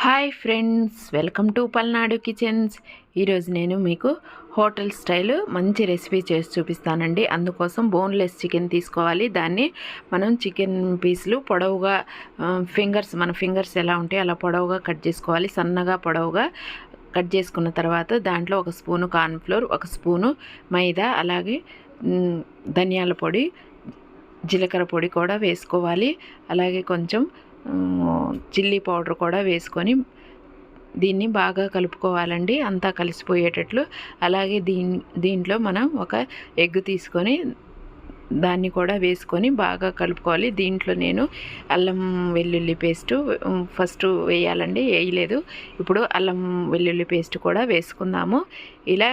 Hi friends welcome to Palnadu kitchens. ఈరోజు నేను మీకు హోటల్ స్టైల్ మంచి రెసిపీ చేసి చూపిస్తానండి. అందుకోసం బోన్లెస్ చికెన్ తీసుకోవాలి. దాన్ని మనం చికెన్ పీసులు పొడవుగా ఫింగర్స్ మన ఫింగర్స్ ఎలా ఉంటాయి అలా పొడవుగా కట్ చేసుకోవాలి. సన్నగా పొడవుగా కట్ చేసుకున్న తర్వాత దాంట్లో ఒక స్పూను కార్న్ఫ్లోర్ ఒక స్పూను మైదా అలాగే ధనియాల పొడి జీలకర్ర పొడి కూడా వేసుకోవాలి. అలాగే కొంచెం చిల్లీ పౌడర్ కూడా వేసుకొని దీన్ని బాగా కలుపుకోవాలండి. అంతా కలిసిపోయేటట్లు. అలాగే దీని దీంట్లో మనం ఒక ఎగ్ తీసుకొని దాన్ని కూడా వేసుకొని బాగా కలుపుకోవాలి. దీంట్లో నేను అల్లం వెల్లుల్లి పేస్టు ఫస్ట్ వేయాలండి. వేయలేదు. ఇప్పుడు అల్లం వెల్లుల్లి పేస్ట్ కూడా వేసుకుందాము. ఇలా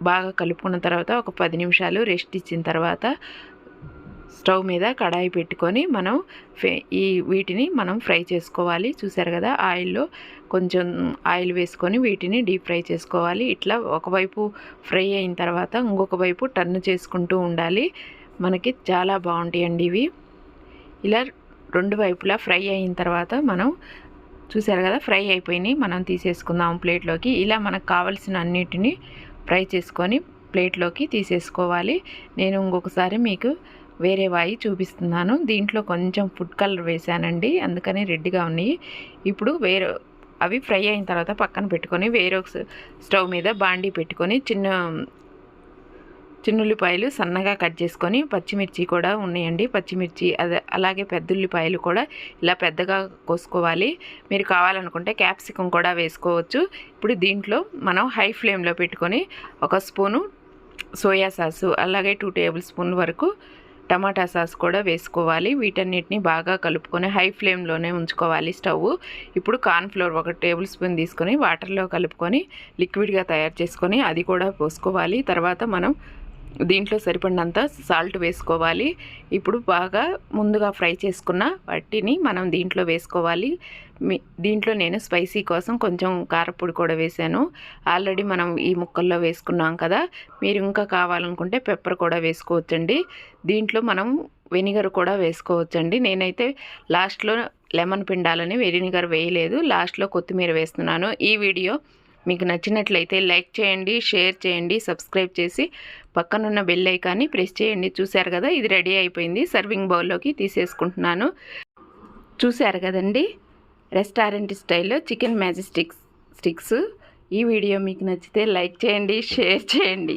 బాగా కలుపుకున్న తర్వాత ఒక పది నిమిషాలు రెస్ట్ ఇచ్చిన తర్వాత స్టవ్ మీద కడాయి పెట్టుకొని మనం ఫే- ఈ వీటిని మనం ఫ్రై చేసుకోవాలి. చూసారు కదా ఆయిల్లో కొంచెం ఆయిల్ వేసుకొని వీటిని డీప్ ఫ్రై చేసుకోవాలి. ఇట్లా ఒకవైపు ఫ్రై అయిన తర్వాత ఇంకొక వైపు టర్న్ చేసుకుంటూ ఉండాలి. మనకి చాలా బాగుంటాయండి ఇవి. ఇలా రెండు వైపులా ఫ్రై అయిన తర్వాత మనం చూసారు కదా ఫ్రై అయిపోయినాయి. మనం తీసేసుకుందాం ప్లేట్లోకి. ఇలా మనకు కావలసిన అన్నిటిని ఫ్రై చేసుకొని ప్లేట్లోకి తీసేసుకోవాలి. నేను ఇంకొకసారి మీకు వేరే వాయి చూపిస్తున్నాను. దీంట్లో కొంచెం ఫుడ్ కలర్ వేసానండి అందుకని రెడ్గా ఉన్నాయి. ఇప్పుడు వేరే అవి ఫ్రై అయిన తర్వాత పక్కన పెట్టుకొని వేరొక స్టవ్ మీద బాండీ పెట్టుకొని చిన్న చిన్నుల్లిపాయలు సన్నగా కట్ చేసుకొని పచ్చిమిర్చి కూడా ఉన్నాయండి. పచ్చిమిర్చి అదే అలాగే పెద్ద ఉల్లిపాయలు కూడా ఇలా పెద్దగా కోసుకోవాలి. మీరు కావాలనుకుంటే క్యాప్సికం కూడా వేసుకోవచ్చు. ఇప్పుడు దీంట్లో మనం హై ఫ్లేమ్లో పెట్టుకొని ఒక స్పూను సోయా సాసు అలాగే టూ టేబుల్ స్పూన్ వరకు టమాటా సాస్ కూడా వేసుకోవాలి. వీటన్నిటిని బాగా కలుపుకొని హై ఫ్లేమ్లోనే ఉంచుకోవాలి స్టవ్. ఇప్పుడు కార్న్ఫ్లోర్ ఒక టేబుల్ స్పూన్ తీసుకొని వాటర్లో కలుపుకొని లిక్విడ్గా తయారు చేసుకొని అది కూడా పోసుకోవాలి. తర్వాత మనం దీంట్లో సరిపడినంత సాల్ట్ వేసుకోవాలి. ఇప్పుడు బాగా ముందుగా ఫ్రై చేసుకున్న వాటిని మనం దీంట్లో వేసుకోవాలి. దీంట్లో నేను స్పైసీ కోసం కొంచెం కారపొడి కూడా వేసాను. ఆల్రెడీ మనం ఈ ముక్కల్లో వేసుకున్నాం కదా. మీరు ఇంకా కావాలనుకుంటే పెప్పర్ కూడా వేసుకోవచ్చండి. దీంట్లో మనం వెనిగర్ కూడా వేసుకోవచ్చండి. నేనైతే లాస్ట్లో లెమన్ పిండాలని వెనిగర్ వేయలేదు. లాస్ట్లో కొత్తిమీర వేస్తున్నాను. ఈ వీడియో మీకు నచ్చినట్లయితే లైక్ చేయండి షేర్ చేయండి సబ్స్క్రైబ్ చేసి పక్కనున్న బెల్ ఐకాన్ని ప్రెస్ చేయండి. చూశారు కదా ఇది రెడీ అయిపోయింది. సర్వింగ్ బౌల్లోకి తీసేసుకుంటున్నాను. చూశారు కదండి రెస్టారెంట్ స్టైల్లో చికెన్ మ్యాజిస్టిక్స్ స్టిక్స్. ఈ వీడియో మీకు నచ్చితే లైక్ చేయండి షేర్ చేయండి.